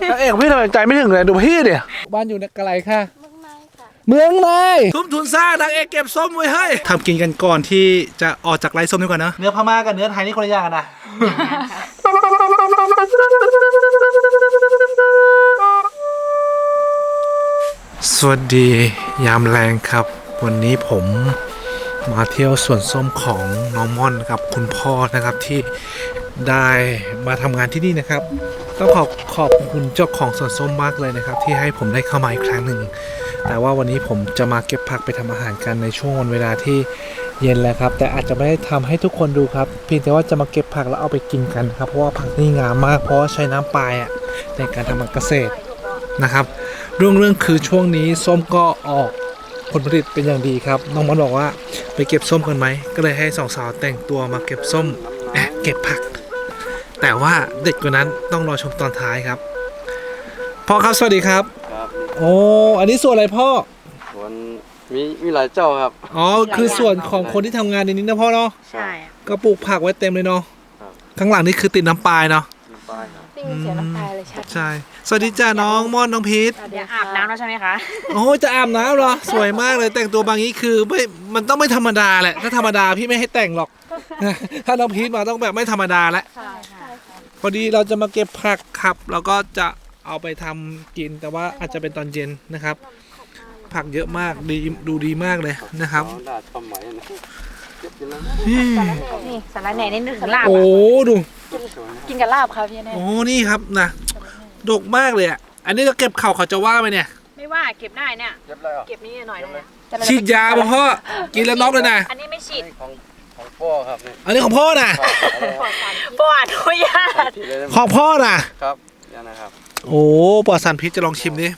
นางเอกพี่ทำไมใจไม่ถึงเลยดูพี่เดี๋ยบ้านอยู่ในกระไรค่ะ เมืองในค่ะเมืองในทุ่มทุนสร้างนางเอกเก็บส้มไว้ให้ทำกินกันก่อนที่จะออกจากไร่ส้มดีกว่านะเนื้อพม่ากับเนื้อไทยนี่คนละอย่างกันนะสวัสดียามแรงครับ วันนี้ผมมาเที่ยวสวนส้มของน้องม่อนกับคุณพ่อนะครับที่ได้มาทำงานที่นี่นะครับ ต้องขอบขอบคุณเจ้าของสวนส้มมากเลยนะครับ ที่ให้ผมได้เข้ามาอีกครั้งหนึ่ง แต่ว่าวันนี้ผมจะมาเก็บผักไปทำอาหารกันในช่วงวันเวลาที่เย็นแล้วครับ แต่อาจจะไม่ได้ทำให้ทุกคนดูครับเพียงแต่ว่าจะมาเก็บผักแล้วเอาไปกินกันครับ เพราะว่าผักนี่งามมากเพราะใช้น้ำปลายอะในการทำการเกษตรนะครับ เรื่องเรื่องคือช่วงนี้ส้มก็ออกผลผลิตเป็นอย่างดีครับน้องมอนบอกว่าไปเก็บส้มกันไหมก็เลยให้สองสาวแต่งตัวมาเก็บส้มเก็บผัก แต่ว่าเด็ดกว่านั้นต้องรอชมตอนท้ายครับ พ่อครับสวัสดีครับ ครับโอ้อันนี้ส่วนอะไรพ่อสวนมีมีหลายเจ้าครับ อ๋อคือส่วนของคนที่ทำงานในนี้นะพ่อเนาะใช่ก็ปลูกผักไว้เต็มเลยเนาะครับ ข้างหลังนี่คือติดน้ำปลายเนาะ มีป้ายครับ ได้ยินเสียงน้ำตาเลยชัด ใช่ สวัสดีจ้าน้องม่อนน้องพีทเดี๋ยวอาบน้ำแล้วใช่ไหมคะโอ้ยจะอาบน้ำเหรอสวยมากเลยแต่งตัวบางนี้คือไม่มันต้องไม่ธรรมดาแหละถ้าธรรมดาพี่ไม่ให้แต่งหรอก ถ้าน้องพีทมาต้องแบบไม่ธรรมดาแล้วใช่ค่ะพอดีเราจะมาเก็บผักครับแล้วก็จะเอาไปทำกินแต่ว่าอาจจะเป็นตอนเย็นนะครับ ผักเยอะมากดีดูดีมากเลยนะครับอ๋อดาดทำไหมนะเก็บกินแล้วนี่สาระแหน่นี่นึกถึงลาบโอ้อะดูสวยนะกินกับลาบครับพี่แน่โอ้นี่ครับนะ ดกมากเลยอะ อันนี้เราเก็บเข่าเขาจะว่าไหมเนี่ย ไม่ว่าเก็บได้เนี่ยเก็บเลยเหรอ เก็บนี่หน่อยนะฉีดยาป่ะพ่อกินแล้วน็อกเลยนะ อันนี้ไม่ฉีดนี่ของของพ่อครับนี่อันนี้ของพ่อนะปอดอนุญาตที่เลยได้ไหมของพ่อนะ ครับเนี่ยนะครับโอ้ปลอดสารพิษจะลองชิมดิ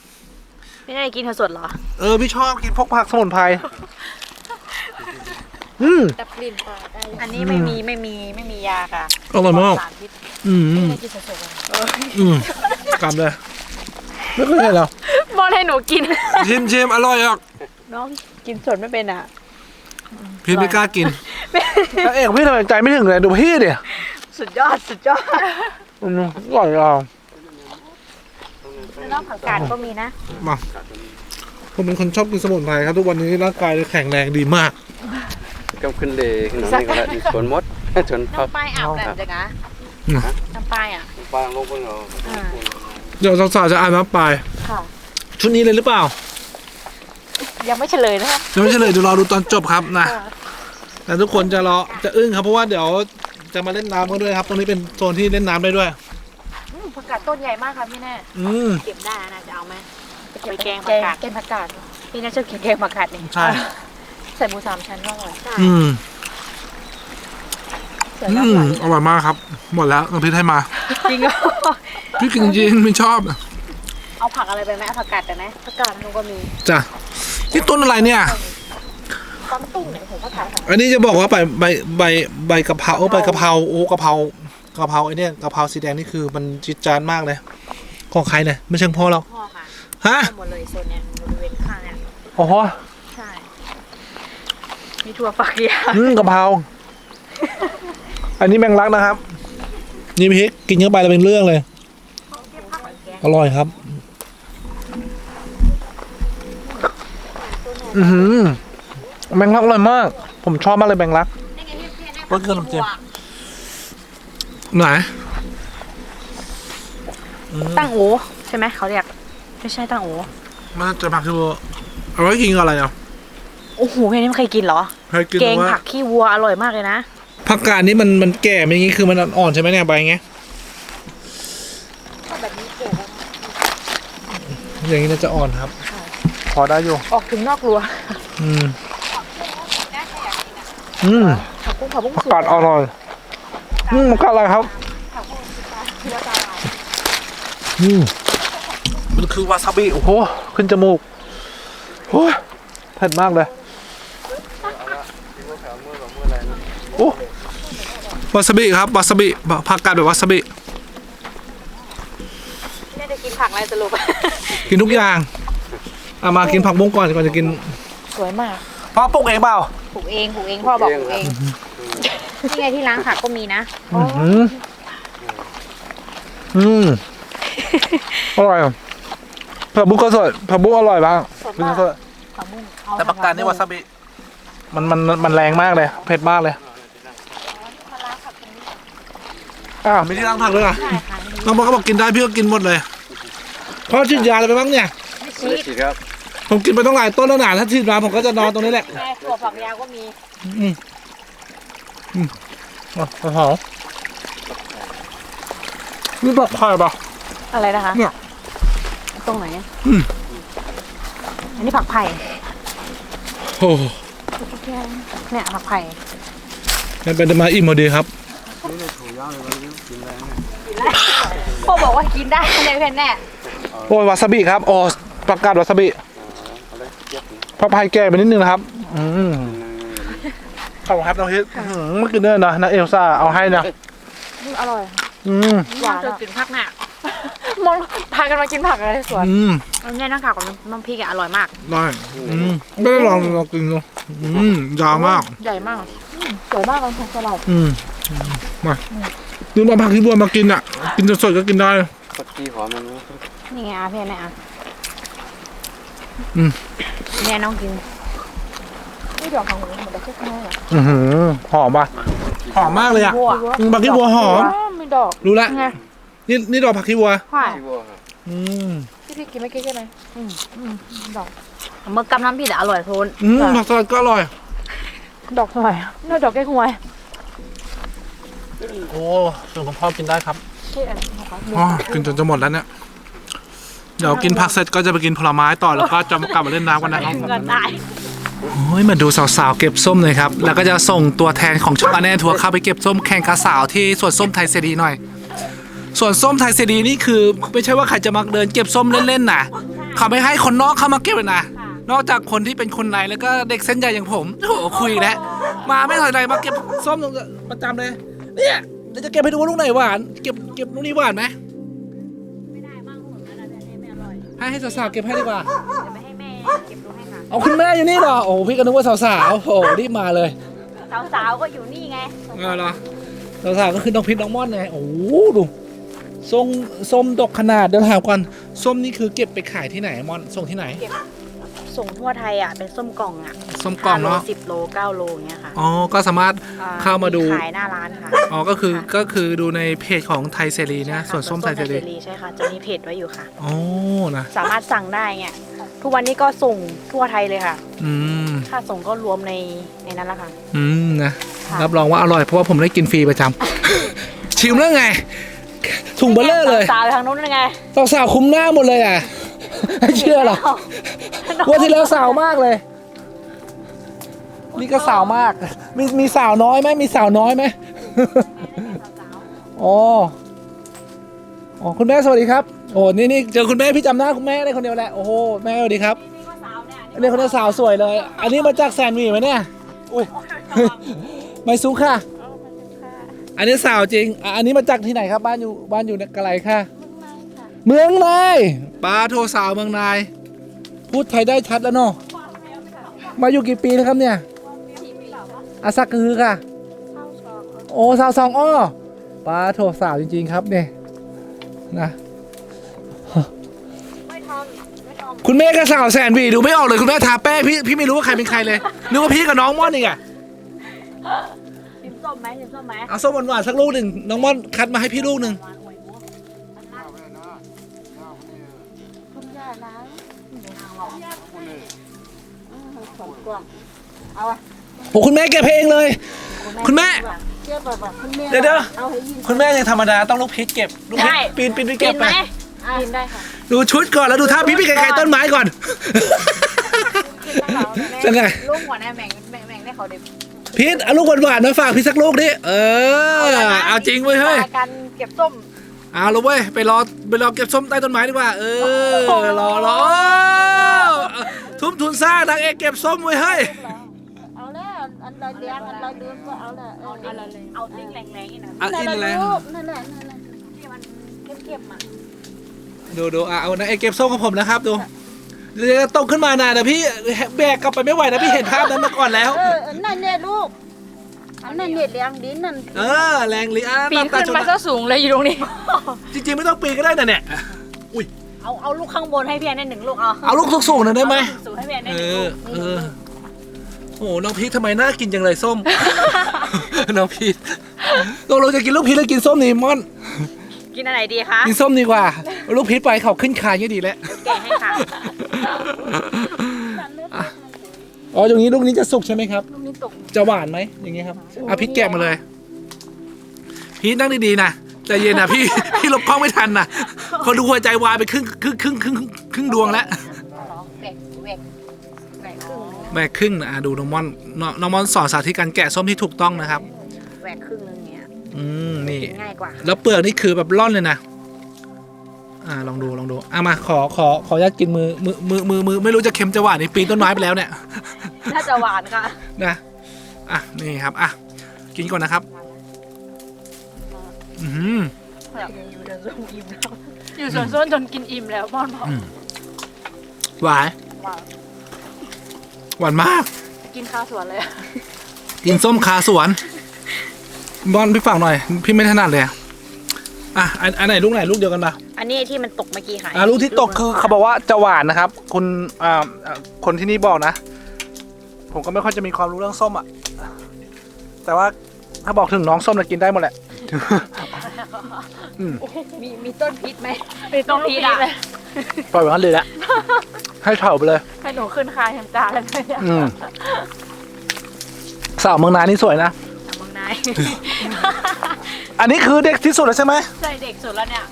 ไม่ได้กินสดเหรอ เออพี่ชอบกินพวกผักสมุนไพร อืม ดับกลิ่นปอดได้อันนี้ไม่มีไม่มีไม่มียาค่ะอร่อยมากสารพิษอืมอืม ไม่ได้กินสดๆเลยอืม กำเลย ไม่เคยเห็นหรอ บอลให้หนูกิน ชิมชิมอร่อยอะน้องกินสดไม่เป็นอะ พี่ไม่กล้ากินนางเอกพี่ทำไมใจไม่ถึงเลยดูพี่เดี๋ยสุดยอด สุดยอดอืมอร่อยอะน้องผักกาดก็มีนะมาผมเป็นคนชอบกินสมุนไพรครับ ทุกวันนี้ร่างกายแข็งแรงดีมากก็ขึ้นเลขึ้นหนองนี่ก็แล้วสวนมดสวนผักน้ำป้ายอาบแหละจังนะอืมน้ำป้ายอะปลาลงบนเราอ่า เดี๋ยวสาวๆจะอ่านน้ำปลายค่ะ ชุดนี้เลยหรือเปล่ายังไม่เฉลยนะคะจะไม่เฉลยเดี๋ยวรอดูตอนจบครับนะแต่ทุกคนจะรอจะอึ้งครับเพราะว่าเดี๋ยวจะมาเล่นน้ำกันด้วยครับ ตรงนี้เป็นโซนที่เล่นน้ำได้ด้วยอืมผักกาดต้นใหญ่มากค่ะพี่แน่อืมเก็บได้นะจะเอาไหมไปแกงผักกาดแกงผักกาดพี่แน่ชอบกินแกงผักกาดนี่ใช่ใส่หมูสามชั้นก็อร่อยใช่อืมเสื ออืน้ำมหวานอร่อยมากครับ หมดแล้วน้องพีทให้มาจริงเหรอพี่กินจริงไม่ชอบเอาผักอะไรไปไหมเอาผักกาดไปไหมผักกาดหนูก็มีจ้ะนี่ต้นอะไรเนี่ยต้นตุ้งเนี่ยผมก็ขายค่ะอันนี้จะบอกว่าใบใบใบใบกะเพราใบกะเพราโอ้กะเพรากะเพราไอเนี่ยกะเพราสีแดงนี่คือมันจิดจานมากเลยของใครเนี่ยไม่ใช่ของพ่อเราพ่อค่ะฮะหมดเลยโซนเนี่ยบริเวณข้างเนี่ยโอ้โหใช่มีถั่วฝักยาวอืมกะเพรา อันนี้แมงลักนะครับ นี่พริกกินเข้าไปแล้วเป็นเรื่องเลย อร่อยครับ อือหือแมงลักอร่อยมาก ผมชอบมากเลยแมงลักเปิ้ลเครื่องน้ำจิ้มไหนตั้งโอใช่ไหมเขาเรียก ไม่ใช่ตั้งโอมันจะผักคือเอาไว้กินกับอะไรอะโอ้โหแค่นี้ไม่เคยกินเหรอ เคยกินแกงว่าผักขี้วัวอร่อยมากเลยนะ ผักกาดนี่มันมันแก่ไม่อย่างงี้คือมันอ่อนๆใช่ไหมเนี่ยใบอย่างเงี้ยแบบนี้เก๋อย่างงี้น่าจะอ่อนครับ พอได้อยู่ ออกถึงนอกรั้วอืมอืมผักบุ้งผักบุ้งผักกาดอร่อยอืมผักกาดอะไรครับอืมมันคือวาซาบิโอ้โหขึ้นจมูกโอ้ยเผ็ดมากเลย โอ้ วาซาบิครับวาซาบิผักกาดแบบวาซาบิไม่ได้จะกินผักอะไรสรุปกินทุกอย่างเอามากินผักบุ้งก่อนก่อนจะกินสวยมากพ่อปลูกเองเปล่าปลูกเองปลูกเองพ่อบอกปลูกเองนี่ไงที่ล้างผักก็มีนะอืมอืมอร่อยอะผักบุ้งก็สดผักบุ้งอร่อยบ้างสดบุ้งมากก็สดผักบุ้งเอาแต่ปากกานี่วาซาบิมันมันมันแรงมากเลยเผ็ดมากเลย อ้าวมีที่ล้างผักด้วยเหรอใช่ค่ะน้องบอกก็บอกกินได้พี่ก็กินหมดเลยพ่อฉีดยาอะไรไปบ้างเนี่ย ไม่ไม่ชีได้สฉีดครับผมกินไปต้องหลายต้นแล้วหนาถ้าฉีดมาผมก็จะนอนตรงนี้แหละแม่ถั่วฝักยาวก็มีอืมอืมอะหอมนี่แบบไข่ปะ อะไรนะคะเนี่ย ตรงไหนอืม อันนี้ผักไผ่โอ้โหเนี่ยผักไผ่นั่นเป็นมาอิมพอดีครับ นี่เลยถูกย่างเลยวันนี้ กินแรงเนี่ยพ่อบอกว่ากินได้ในเพนแน่โอ้ยวาซาบิครับ โอ้ประกาศวาซาบิเอาเลยเย็บนี่พระพายแก่ไปนิดนึงนะครับ อืมขอบคุณครับน้องฮิตอื้อหือเมื่อกี้เนี่ยนะนะเอลซ่าเอาให้นะ อร่อย อืมหวานกินผักน่ะมองพากันมากินผักอะไรสวนอืมอันนี้น้ำขาวกับน้ำพริกอะอร่อยมากได้อืมไม่ได้ลองลองกินดูอืมยาวมาก ใหญ่มาก สวยมากเลยผักสลัดอืมมา ดูมาผักที่บัวมากินอะ กินสดๆก็กินได้ผักชีหอมมันนะนี่ไงอาพี่เนี่ยอะอืมเนี่ยน้องกินไม่ดอกของหนูเหมือนดอกแค่ข้างนอกอือหือหอมป่ะหอมมากเลยอะบัวอืมผักขี้บัวหอมมีดอกรู้ละไงนี่นี่ดอกผักขี้บัวใช่ชีวัวครับอืมที่พี่กินไม่กินใช่ไหมอืมอืมดอกเมื่อกำน้ำพี่แต่อร่อยโทนอืมผักสลัดก็อร่อย ดอกสวยนี่ดอกแก้หวย โอ้ส่วนของพ่อกินได้ครับที่อันนี้นะคะอ๋อกินจนจะหมดแล้วเนี่ย เดี๋ยวกินผักเสร็จก็จะไปกินผลไม้ต่อแล้วก็จะกลับมาเล่นน้ำกันนะครับเงินได้โอ้ยมาดูสาวๆเก็บส้มเลยครับ แล้วก็จะส่งตัวแทนของช่องอันแน่ทัวร์เข้าไปเก็บส้มแข่งกับสาวที่สวนส้มไทยเซรีหน่อย ส่วนส้มไทยเซรีนี่คือ ไม่ใช่ว่าใครจะมาเดินเก็บส้มเล่นๆนะเขาไม่ให้คนนอกเข้ามาเก็บเลยนะ นอกจากคนที่เป็นคนในแล้วก็เด็กเส้นใหญ่อย่างผมโอ้โหคุยแล้วมาไม่ถอยไหนมาเก็บส้มตรงประจำเลย เนี่ยเดี๋ยวจะเก็บให้ดูว่าลูกไหนหวาน เก็บเก็บลูกนี้หวานไหมไม่ได้บ้างหมดแล้วนะแต่ไม่อร่อยให้ให้สาวๆเก็บให้ดีกว่า เดี๋ยวไปให้แม่เก็บดูให้ค่ะเอาคุณแม่อยู่นี่เหรอ โอ้โหพี่ก็นึกว่าสาวๆโอ้โหรีบมาเลยสาวๆก็อยู่นี่ไงเออเหรอสาวๆก็คือน้องพิษน้องม่อนไง โอ้โหดูส้มส้มดกขนาดเดี๋ยวถามก่อนส้มนี่คือเก็บไปขายที่ไหนม่อนส่งที่ไหน ส่งทั่วไทยอะเป็นส้มกล่องอะส้มกล่องเนาะสิบโลเก้าโลอย่างเงี้ยค่ะอ๋อก็สามารถอ่เข้ามาดูขายหน้าร้านค่ะอ๋อก็คือก็คือดูในเพจของไทยเซรีนะส่วนส้มไทยเซรีใช่ค่ะจะมีเพจไว้อยู่ค่ะอ๋อนะสามารถสั่งได้เงี้ยทุกวันนี้ก็ส่งทั่วไทยเลยค่ะ อืมค่าส่งก็รวมในในนั้นละค่ะ อืมนะค่ะรับรองว่าอร่อยเพราะว่าผมได้กินฟรีประจำชิมแล้วไงถุงเบลเลอร์เลยสาวๆไปทางนู้นยังไงสาวๆคุ้มหน้าหมดเลยอะ ไม่เชื่อหรอวันที่แล้วสาวมากเลย นี่ก็สาวมาก มีมีสาวน้อยไหมมีสาวน้อยไหมอ๋ออ๋อคุณแม่สวัสดีครับ โอ้นี่นี่เจอคุณแม่พี่จำหน้าคุณแม่ได้คนเดียวแหละ โอ้โหแม่สวัสดีครับอันนี้คนนี้สาวสวยเลย อันนี้มาจากแซนด์วีชไหมเนี่ย อุ้ย ไม่ซุกค่ะ อันนี้สาวจริงอะอันนี้มาจากที่ไหนครับ บ้านอยู่บ้านอยู่ไกลค่ะ เมืองนายปลาโทสาวเมืองนาย พูดไทยได้ชัดแล้วเนาะมาอยู่กี่ปีนะครับเนี่ยอาซักคือค่ะ โอ้สาวสองอ้อปลาโทสาวจริง ๆ ครับเนี่ยนะไม่ทำไม่ทคุณแม่ก็สาวแสนวีดูไม่ออกเลยคุณแม่ทาแป้งพี่พี่ไม่รู้ว่าใครเป็นใครเลยนึกว่าพี่กับน้องม่อนอีกอะำชิมส้มไหมชิมส้มไหมเอาส้มหวานๆสักลูกหนึ่งน้องม่อนคัดมาให้พี่ลูกหนึ่ง สองกล่องโอ้คุณแม่แกะเพลงเลย คุณแม่ เชื่อแบบคุณแม่เดี๋ยวเดี๋ยวเอาให้ยินคุณแม่ยังธรรมดาต้องลูกพริกเก็บลูกพริกได้ปีนปีนไปกิเก็บนไปไหมกินได้ค่ะดูชุดก่อนแล้วดูท่าพี่พี่ไกลๆต้นไม้ก่อนกินต้องเราเป็นไงลูกหัวแน่แม่งแม่งแม่งได้เขาเด็กพีทเอาลูกหวานๆมาฝากพี่สักลูกดิเออเอาจริงเว้ยเฮ้ยมากันเก็บส้มเอาละเว้ยไปรอไปรอเก็บส้มใต้ต้นไม้ดีกว่า เออรอรอ ทุ่มทุนสร้างนางเอกเก็บส้มเว้ยเฮ้ยเอาแล้ว อันเราเลี้ยงอันเราดื่มก็เอาแล้วเอาดิ้งเอาดิ้งแรงๆนี่นะอะอินอะไรลูกนั่นแหละนั่นแหละที่มันเข้มๆอะดูดูอะเอานางเอกเก็บส้มของผมนะครับดูเดี๋ยวจะตกขึ้นมานะแต่พี่แบกกลับไปไม่ไหวนะพี่เห็นภาพนั้นมาก่อนแล้ว เอออันนั่นเนี่ยลูกอันนั้นเนี่ยเลี้ยงดินนั่นเออแรงเลยอะปีนตาขึ้นชมาซะสูงเลยอยู่ตรงนี้ จริงๆไม่ต้องปีนก็ได้นะเนี่ยอุ้ย เอาเอาลูกข้างบนให้พี่แอนได้หนึ่งลูกเอาเอาลูกสูงๆหน่อยได้ไหมเอาลูกสูงให้พี่แอนได้เอหนึ่งอ ลูกเออโอ้โหน้องพีททำไมน่ากินจังเลยส้ม น้องพีทตกลงจะกินลูกพีทหรือกินส้มนี่ม่อน กินอะไรดีคะกินส้มดีกว่า ลูกพีทไปเขาขึ้นคานก็ดีแล้ว แกะให้ค่ะอะอ๋อตรงนี้ลูกนี้จะสุกใช่ไหมครับ ลูกนี้ตกจะหวานไหมอย่างเงี้ยครับอะพีทแกะมาเลย พีทนั่งดีๆนะ ใจเย็นนะพี่ พี่หลบกล้องไม่ทันนะเขาดูหัวใจวายไปครึ่งครึ่งครึ่งครึ่งครึ่งดวงแล้วแหวกแหวกแหวกครึ่งแบกครึ่งนะอะดูน้องม่อนน้องน้องม่อนสอนสาธิตการแกะส้มที่ถูกต้องนะครับ แหวกครึ่งนึงเนี้ยอืมนี่กินง่ายกว่าแล้วเปลือกนี่คือแบบร่อนเลยนะ อ่าลองดูลองดูอะมาขอขอขออนุญาตกินมือมือมือมือมือไม่รู้จะเค็มจะหวานนี่ปีนต้นไม้ไปแล้วเนี่ยน่าจะหวานค่ะนะอะนี่ครับอะกินก่อนนะครับ อืมอยู่เดินส้มอิ่มแล้วอยู่สวนส้นจนกินอิ่มแล้วพ่อนบอกหวานหวานหวานมาก กินข้าวสวนเลยอะกินส้มคาสวน บอลพี่ฝากหน่อย พี่ไม่ถนัดเลยอะอะอันอันไหนลูกไหนลูกเดียวกันปะอันนี้ที่มันตกเมื่อกี้ค่ะอ่าลูกที่ตกคือเขาบอกว่าจะหวานนะครับคุณอ่าอ่าคนที่นี่บอกนะ ผมก็ไม่ค่อยจะมีความรู้เรื่องส้มอะแต่ว่าถ้าบอกถึงน้องส้มนะกินได้หมดแหละอื มมีมีต้นพิษไหมมีต้นพิษอะปล่อยไว้งั้นเลยแหละให้เฉาไปเลย ให้หนูขึ้นคาแฮมจานแล้วเนี่ยอืมสาวเมืองนานี่สวยนะเมืองนายอันนี้คือเด็กที่สุดแล้วใช่ไหมใช่เด็กสุดแล้วเนี่ย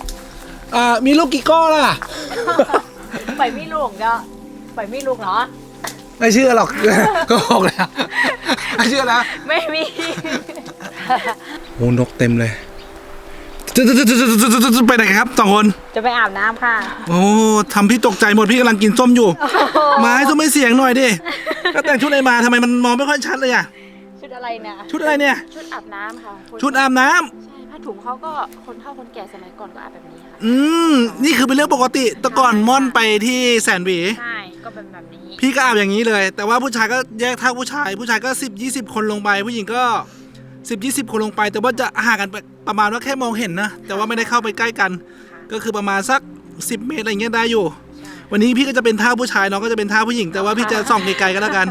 อ่ามีลูกกี่ก้อนล่ะ ไปไม่ลูกก็ไปไม่ลูกเนาะไม่เชื่อหรอก ก็บอกแล้วไม่เชื่อนะ ไม่มี โอ้นกเต็มเลยจะจะจะจะจะจะจะไปไหนครับสองคน จะไปอาบน้ำค่ะ โอ้ทำพี่ตกใจหมดพี่กำลังกินส้มอยู่ไม้ส้มไม่เสียงหน่อยดิก็แต่งชุดอะไรมาทำไมมันมองไม่ค่อยชัดเลยอะ ชุดอะไรเนี่ย ชุดอะไรเนี่ย ชุดอาบน้ำค่ะ ชุดอาบน้ำใช่ผ้าถุงเขาก็คนเฒ่าคนแก่สมัยก่อนก็อาบแบบนี้ค่ะ อืม นี่คือเป็นเรื่องปกติแต่ก่อนม่อนไปที่แสนหวี ใช่ ก็เป็นแบบนี้ พี่ก็อาบอย่างนี้เลย แต่ว่าผู้ชายก็แยกเท่าผู้ชาย ผู้ชายก็สิบยี่สิบคนลงไปผู้หญิงก็ สิบยี่สิบคนลงไป แต่ว่าจะห่างกันไปประมาณว่าแค่มองเห็นนะ แต่ว่าไม่ได้เข้าไปใกล้กัน ก็คือประมาณสัก10เมตรอะไรเงี้ยได้อยู่ วันนี้พี่ก็จะเป็นท่าผู้ชายน้องก็จะเป็นท่าผู้หญิง แต่ว่าพี่จะส่องไกลๆก็แล้วกัน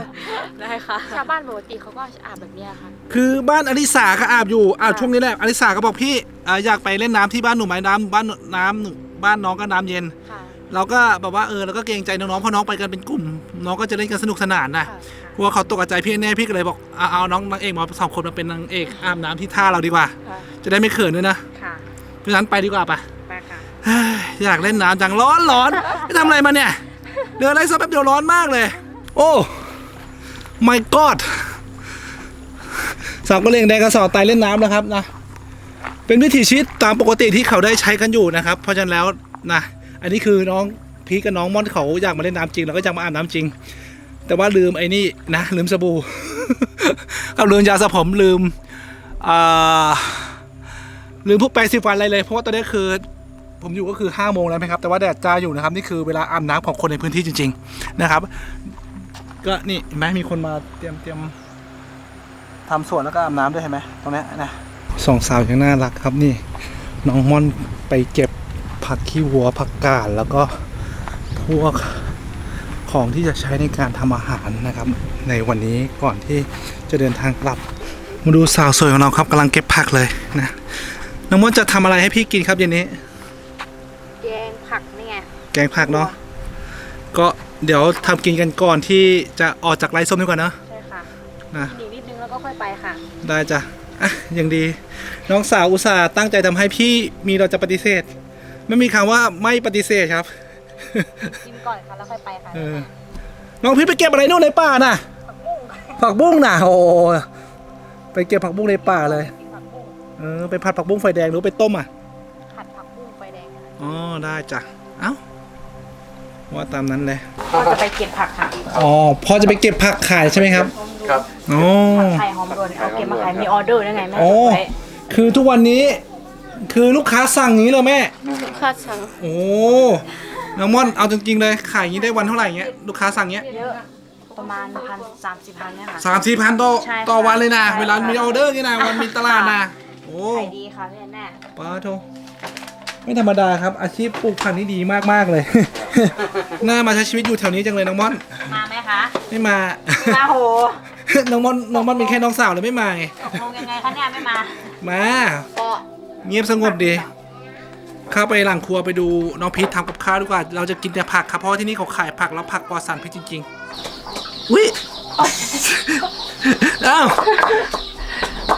ได้ค่ะ ชาวบ้านปกติเขาก็อาบแบบเนี้ยค่ะ คือบ้านอลิสาก็อาบอยู่อ่าช่วงนี้แหละอลิสาก็บอกพี่อ่าอยากไปเล่นน้ำที่บ้านหนูไหมน้ำบ้านน้ำหนูบ้านน้องก็น้ำเย็น ค่ะ เราก็แบบว่าเออเราก็เกรงใจน้องๆเพราะน้องไปกันเป็นกลุ่ม น้องก็จะเล่นกันสนุกสนานนะ ค่ะ กลัวเขาตกใจพี่แน่พี่ก็เลยบอกเอาเอาน้องนางเอกมาสองคนมาเป็นนางเอกอาบน้ำที่ท่าเราดีกว่า ค่ะจะได้ไม่เขินด้วยนะค่ะเพราะฉะนั้นไปดีกว่าปะไปค่ะ เฮ้ยอยากเล่นน้ำจังร้อนร้อนไม่ทำอะไรมาเนี่ยเดินอะไรสักแป๊บเดียวร้อนมากเลย โอ้ my god สาวกระเลงแดงกระสอบไตเล่นน้ำแล้วครับนะ เป็นวิถีชีวิตตามปกติที่เขาได้ใช้กันอยู่นะครับ เพราะฉะนั้นแล้วนะ อันนี้คือน้องพีคกับน้องม่อนเขาอยากมาเล่นน้ำจริง แล้วก็อยากมาอาบน้ำจริง แต่ว่าลืมไอ้นี่นะลืมสบู่กับลืมยาสระผมลืมลืมพวกแปรงสีฟันอะไรเลยเพราะว่าตอนนี้คือผมอยู่ก็คือ5้าโมงแล้วไหมครับ แต่ว่าแดดจ้าอยู่นะครับ นี่คือเวลาอาบน้ำของคนในพื้นที่จริง ๆ นะครับ ก็นี่เห็นไหมมีคนมาเตรียมเตรียมทำสวนแล้วก็อาบน้ำด้วยเห็นไหมตรงนี้นะสองสาวยังน่ารักครับนี่น้องม่อนไปเก็บผักขี้วัวผักกาดแล้วก็พวก ของที่จะใช้ในการทำอาหารนะครับ ในวันนี้ก่อนที่จะเดินทางกลับ มาดูสาวสวยของเราครับกำลังเก็บผักเลยนะน้องม่อนจะทำอะไรให้พี่กินครับเย็นนี้ แกงผักนี่ไงแกงผักเนาะก็เดี๋ยวทำกินกันก่อนที่จะออกจากไร่ส้มดีกว่าเนอะใช่ค่ะนะอีกนิดนึงแล้วก็ค่อยไปค่ะ ได้จ้ะอะยังดี น้องสาวอุตส่าห์ตั้งใจทำให้พี่มีเราจะปฏิเสธ ไม่มีคำว่าไม่ปฏิเสธครับ กินก่อนค่ะแล้วค่อยไปค่ะเออน้องพี่ไปเก็บอะไรนู่นในป่าน่ะผักบุ้งน่ะ โอ้ไปเก็บผักบุ้งในป่าเลย กินผักบุ้งเออไปผัดผักบุ้งไฟแดงหรือไปต้มอะ ผัดผักบุ้งไฟแดงค่ะอ๋อได้จ้ะ เอ้า ว่าตามนั้นเลยก็จะไปเก็บผักค่ะอ๋อพอจะไปเก็บผักขายใช่ไหมครับ ครับ อ๋อไข่หอมรวนเอาเก็บมาขายมีออเดอร์ได้ไงแม่โอ้ จดไว้คือทุกวันนี้ คือลูกค้าสั่งอย่างนี้เลยแม่ ค่าสั่งโอ้ น้องม่อนเอาจริงๆเลยขายอย่างนี้ได้วันเท่าไหร่เงี้ยลูกค้าสั่งเงี้ยเยอะประมาณพันสามสิบพันเนี่ยค่ะ สามสี่พันต่อใช่ค่ะต่อวันเลยนะ ใช่ค่ะ เวลามีออเดอร์นี่นะวันมีตลาดนะโอ้ขายดีค่ะพี่แน่ป้าโทไม่ธรรมดาครับ อาชีพปลูกผักนี่ดีมากๆเลย น่ามาใช้ชีวิตอยู่แถวนี้จังเลยน้องม่อนมาไหมคะไม่มา มาโหน้องม่อนน้องม่อนเป็นแค่น้องสาวเลยไม่มาไงตกลงยังไงคะเนี่ยไม่มามา ก็เงียบสงบดี เข้าไปหลังครัวไปดูน้องพีททำกับข้าวดีกว่า เราจะกินแต่ผักครับเพราะว่าที่นี่เขาขายผักแล้วผักปลอดสารพิษจริงๆอุ้ยอ้าว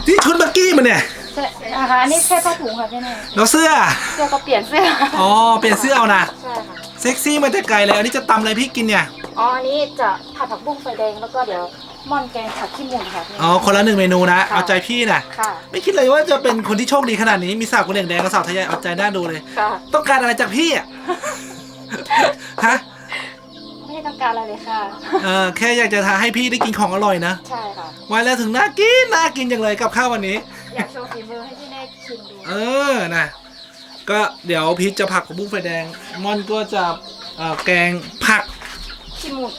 ที่ชุดเมื่อกี้มันเนี่ยใช่นะคะอันนี้แค่ผ้าถุงค่ะพี่เน่แล้วเสื้อ เสื้อก็เปลี่ยนเสื้อ อ๋อ เปลี่ยนเสื้อเอานะ ใช่ค่ะ เซ็กซี่มาแต่ไกลเลยอันนี้จะตำอะไรพี่กินเนี่ย อ๋ออันนี้จะผัดผักบุ้งไฟแดงแล้วก็เดี๋ยวม่อนแกงผัดขี้มูนค่ะพี่ อ๋อ คนละหนึ่งเมนูนะ ค่ะเอาใจพี่นะค่ะ ไม่คิดเลยว่าจะเป็นคนที่โชคดีขนาดนี้ มีสาวคนเหลืองแดงกับสาวไทยใหญ่เอาใจน่าดูเลย ค่ะ ต้องการอะไรจากพี่อะฮะ ไม่ได้ต้องการอะไรเลยค่ะ เออแค่อยากจะทาให้พี่ได้กินของอร่อยนะใช่ค่ะ วันแล้วถึงน่ากินน่ากินจังเลยกับข้าววันนี้ อยากโชว์ฝีมือให้พี่เน่ชิมดู เออนะ ก็เดี๋ยวพีชจะผักกับบุ้งไฟแดง ม่อนก็จะเอ่อแกงผัก ขี้มูน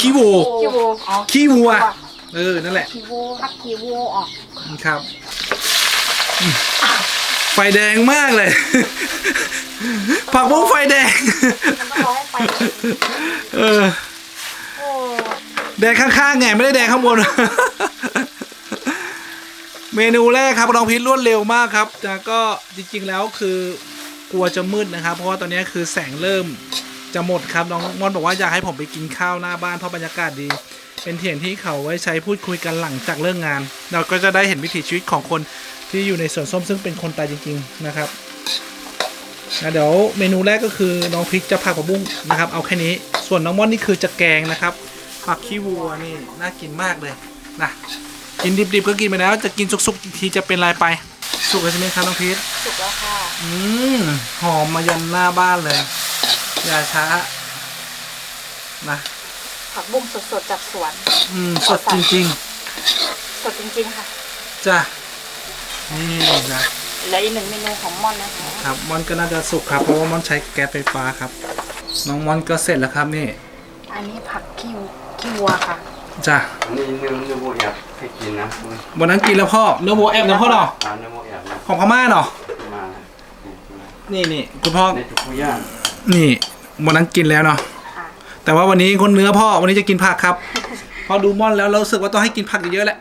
ขี้วัวขี้วัวอ๋อขี้วัว เออ นั่นแหละ ขี้วัวผักขี้วัวออกครับอืมไฟแดงมากเลย ผักบุ้งไฟแดง มันต้องรอให้ไฟเออ โอ้แดงข้างๆไงไม่ได้แดงข้างบน เมนูแรกครับน้องพีชรวดเร็วมากครับแต่ก็จริงๆแล้วคือ กลัวจะมืดนะครับ เพราะว่าตอนนี้คือแสงเริ่มจะหมดครับน้องมอนบอกว่าอยากให้ผมไปกินข้าวหน้าบ้านเพราะบรรยากาศดี เป็นเถียงที่เขาไว้ใช้พูดคุยกันหลังจากเลิกงาน เราก็จะได้เห็นวิถีชีวิตของคนที่อยู่ในสวนส้มซึ่งเป็นคนตายจริง ๆนะครับนะเดี๋ยวเมนูแรกก็คือน้องพริกจะผักผักบุ้งนะครับ เอาแค่นี้ส่วนน้องม่อนนี่คือจะแกงนะครับผักขี้วัวนี่น่ากินมากเลยนะกินดิบๆก็กินไปแล้วจะกินสุกๆอีกทีจะเป็นไรไป สุกแล้วใช่ไหมครับน้องพีทสุกแล้วค่ะอืมหอมมายันหน้าบ้านเลยอย่าช้านะผักบุ้งสดๆจากสวน อืมสดจริงสดจริงๆค่ะๆจ้ะนี่นะเหลืออีกหนึ่งเมนูของม่อนนะคะครับมอนก็น่าจะสุกครับเพราะว่ามันใช้แก๊สไฟฟ้าครับ น้องมอนก็เสร็จแล้วครับนี่อันนี้ผักขี้วัวขี้วัวค่ะจ้ะอันนี้เนื้อเนื้อหมูแอบให้กินนะมื้อวันนั้นกินแล้วพ่อเนื้อหมูแอบนะพ่อเนาะอ่าเนื้อหมูแอบนะ ของพม่าเนาะมานี่นี่คุณพ่อ ในจุกผู้ย่างนี่วันนั้นกินแล้วเนาะค่ะ แต่ว่าวันนี้คนเนื้อพ่อวันนี้จะกินผักครับ พอดูม่อนแล้วเรารู้สึกว่าต้องให้กินผักเยอะๆแหละ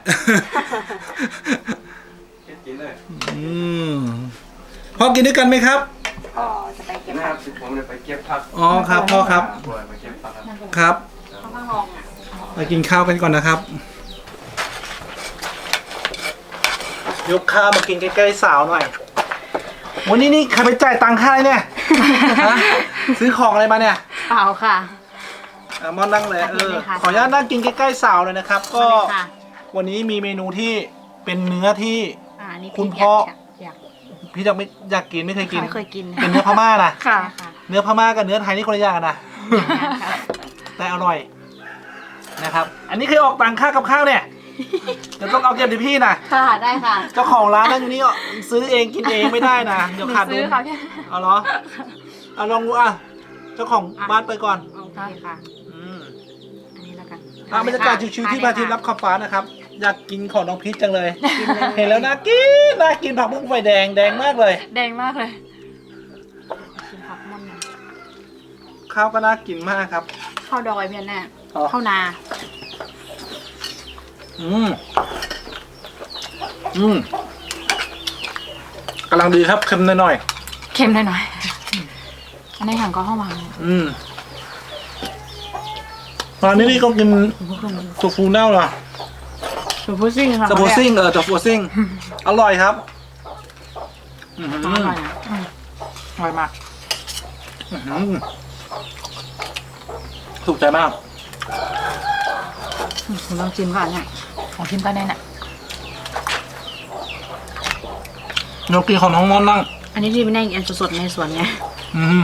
กินเลยอืมพ่อกินด้วยกันไหมครับ ก็จะไปเก็บนะคผัรักบผมเลยไปเก็บผักอ๋อครับพ่อครับ บ่อยไปเก็บผักครับครับข้างลองอะ ไปกินข้าวกันก่อนนะครับ ยกข้าวมากินใกล้ๆสาวหน่อยวันนี้นี่ใครไปจ่ายตังค่าอะไรเนี่ย ฮะซื้อของอะไรมาเนี่ยเปล่าค่ะ อะมอนนั่งเลยเออได้ค่ะขออนุญาตนั่งกินใกล้ๆสาวเลยนะครับ ก็ได้ค่ะ วันนี้มีเมนูที่เป็นเนื้อที่ อ่านี่คุณพี่พ่อยากอยากพี่จะไม่อยากกินไม่เคยกิน ไม่เคยกินเป็นเนื้อพม่านะ ค่ะ ค่ะ เนื้อพม่ากับเนื้อไทยนี่คนละอย่างกันนะ แต่อร่อยนะครับ อันนี้เคยออกตังค่ากับข้าวเนี่ย จะต้องเอาเก็บที่พี่นะค่ะได้ค่ะเจ้าของร้านนั่นอยู่นี่อะซื้อเองกินเองไม่ได้นะเดี๋ยวขาดซื้ดุอลค่ะพี่เอาเหรอเอาลองดูอะเจ้าของบ้านไปก่อนโอเคค่ะอืมอันนี้แล้วกันอะบรรยากาศชิวๆที่พระอาทิตย์รับขอบฟ้านะครับ อยากกินของน้องพีชจังเลย เห็นแล้วน่ากินน่ากินผักบุ้งไฟแดงแดงมากเลย แดงมากเลยกินผักม่อนหน่อยข้าวก็น่ากินมากครับข้าวดอยเพียนแน่อ๋อข้าวนา อืมอืมกำลังดีครับเค็มหน่อยเค็มหน่อยๆอันนี้ถังก็เข้ามาๆอืมตอนนี้นี่ก็กินตัวฟูเน่าเหรอสูพุซิ่งค่ะสปูซิ่งเออตัวฟูซิ่งอร่อยครับอือหืออร่อยอะอืมอร่อยมาก อื้อหือถูกใจมาก อืมคุณลองชิมก่อนเนี่ย ของชิมกันได้เนี่ยเดี๋ยวกินของน้องมอนนั่ง อันนี้ที่ไม่ได้อันสดๆในสวนไง อืม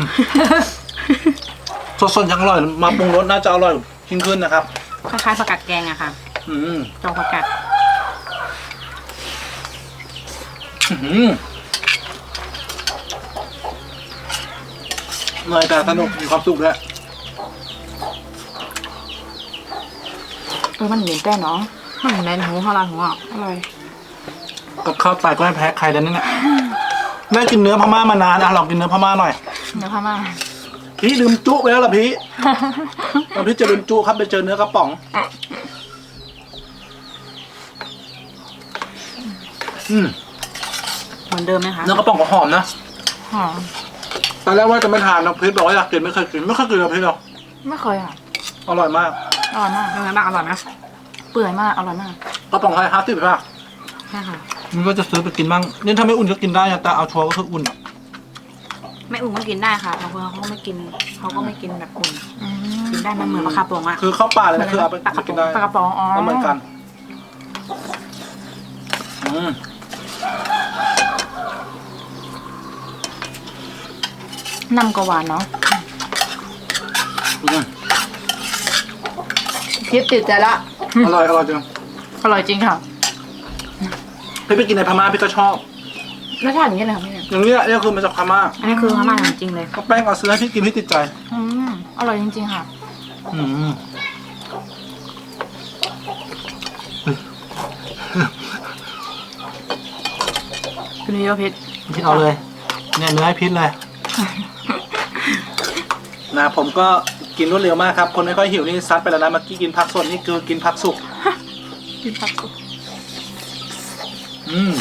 สดๆยังอร่อย มาปรุงรสน่าจะอร่อยยิ่งขึ้นนะครับ คล้ายๆผักกาดแกงอะค่ะอืมดอกผักกาดอื้อหือเนยแต่สนุกมีความสุขแล้วยเออมันเหม็นแป้งเนาะ มันเหม็นหูข้าวราดหัวอร่อยกับข้าวตายก็ไม่แพ้ใครเลยนั่นแหละได้กินเนื้อพม่ามานานอะลองกินเนื้อพม่าหน่อยเดี๋ยวพม่าพี่ลืมจุไปแล้วเหรอพี่ตอนพี่จะลืมจุครับไปเจอเนื้อกระป๋องอืมเหมือนเดิมไหมคะเนื้อกระป๋องก็หอมนะหอมตอนแรกว่าจะไม่ทานน้ำพริกบอกว่าอยากกินไม่เคยกินไม่เคยกินน้ำพริกหรอกไม่เคยค่ะอร่อยมากอร่อยมากเป็นไงบ้างอร่อยไหมเปื่อยมากอร่อยมากกระป๋องไทยห้าสิบป่ะใช่ค่ะ มันก็จะซื้อไปกินบ้างนี่ถ้าไม่อุ่นก็กินได้นะแต่เอาชัวร์ก็คืออุ่นไม่อุ่นก็กินได้ค่ะบางคนเขาก็ไม่กินเขาก็ไม่กินแบบอุ่นกินได้มันเหมือนมะขามโป่งอะคือเข้าป่าเลยนะคือเอาไปปลากไประกิป๋นองได้ปลากระป๋องอ๋อก็เหมือนกันอืมนำกระหวานเนาะอืมคิดติดใจละ อร่อยอร่อยจริงอร่อยจริงค่ะพี่ไปกินในพม่าพี่ก็ชอบรสชาติอย่างนี้เลยค่ะพี่เนี่ยอย่างนี้ยเนี่ยคือมาจากพม่าอันนี้คือพม่าจริงๆเลยก็แป้งเอาซื้อให้พี่กินพี่ติดใจอืมอร่อยจริงๆค่ะ อืมคุณนิโยเพชรพี่เอาเลยเนี่ยเนื้อให้พิษเลย นะผมก็ กินรวดเร็วมากครับ คนไม่ค่อยหิวนี่ซัดไปแล้วนะเมื่อกี้กินผักสดนี่คือกินผักสุก กินผักสุกอืม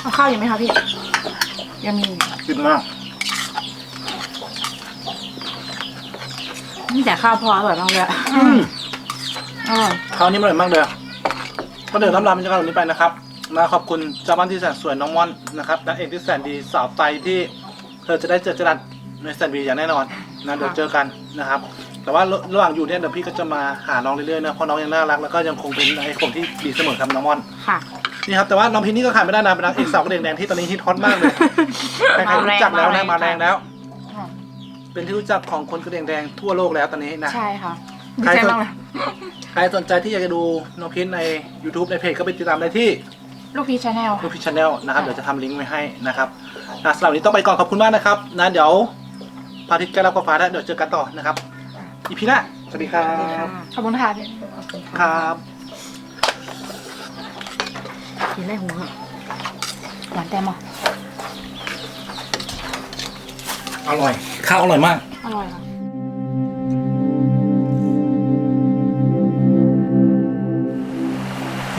เอาข้าวยังไหมคะพี่ ยังมีกินมากนี่แต่ข้าวพออร่อยมากเลยอะ อืม อร่อยคราวนี้มันอร่อยมากเลยก็เดี๋ยวน้ำลายมันจะกันวันนี้ไปนะครับนะขอบคุณเจ้าบ้านที่แสนสวยน้องม่อนนะครับนางเอกที่แสนดีสาวไตที่เธอจะได้เจอจรัสในแสนดีอย่างแน่นอนนะเดี๋ยวเจอกันนะครับ แต่ว่าระระหว่างอยู่เนี่ยเดี๋ยวพี่ก็จะมาหาน้องเรื่อยๆนะเพราะน้องยังน่ารักแล้วก็ยังคงเป็นไอ้คนที่ดีเสมอครับน้องม่อนค่ะ นี่ครับแต่ว่าน้องพินนี่ก็ขาดไม่ได้นะเป็นนางเอกสาวกระเด็นแดงที่ตอนนี้ฮิตฮอตมากเลยใครๆรู้จักแล้วนะมาแรงแล้ว เป็นที่รู้จักของคนกระเด็นแดงทั่วโลกแล้วตอนนี้นะใช่ค่ะดีใครใจสนมากเลยใค รสนใจที่อยากจะดูน้องพินใน YouTube ในเพจก็ไปติดตามได้ที่ลูกพีชาแนล ลูกพิชชาแนลนะครับ เดี๋ยวจะทำลิงก์ไว้ให้นะครับนะสำหรับวันนี้ต้องไปก่อนขอบคุณมากนะครับนะเดี๋ยวพระอาทิตย์ใกล้รับกาฟ้าแล้วเดี๋ยวเจอกันต่อนะครับอีพีหน้าสวัสดีครับขอบคุณค่ะพี่ขอบคุณคค่ะรับกินได้หัวอะหวานแต้มอะอร่อย ข้าวอร่อยมาก อร่อยค่ะ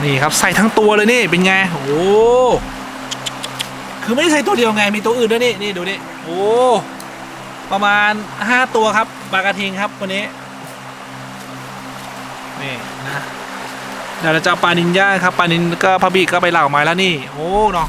นี่ครับใส่ทั้งตัวเลยนี่เป็นไงโอ้คือไม่ได้ใส่ตัวเดียวไงมีตัวอื่นด้วยนี่นี่ดูนี่โอ้ประมาณห้าตัวครับปลากระทิงครับวันนี้นี่นะเดี๋ยวเราจะปลานินย่าครับปลานินก็พะบีก็ไปเหล่าไม้แล้วนี่โอ้เนาะ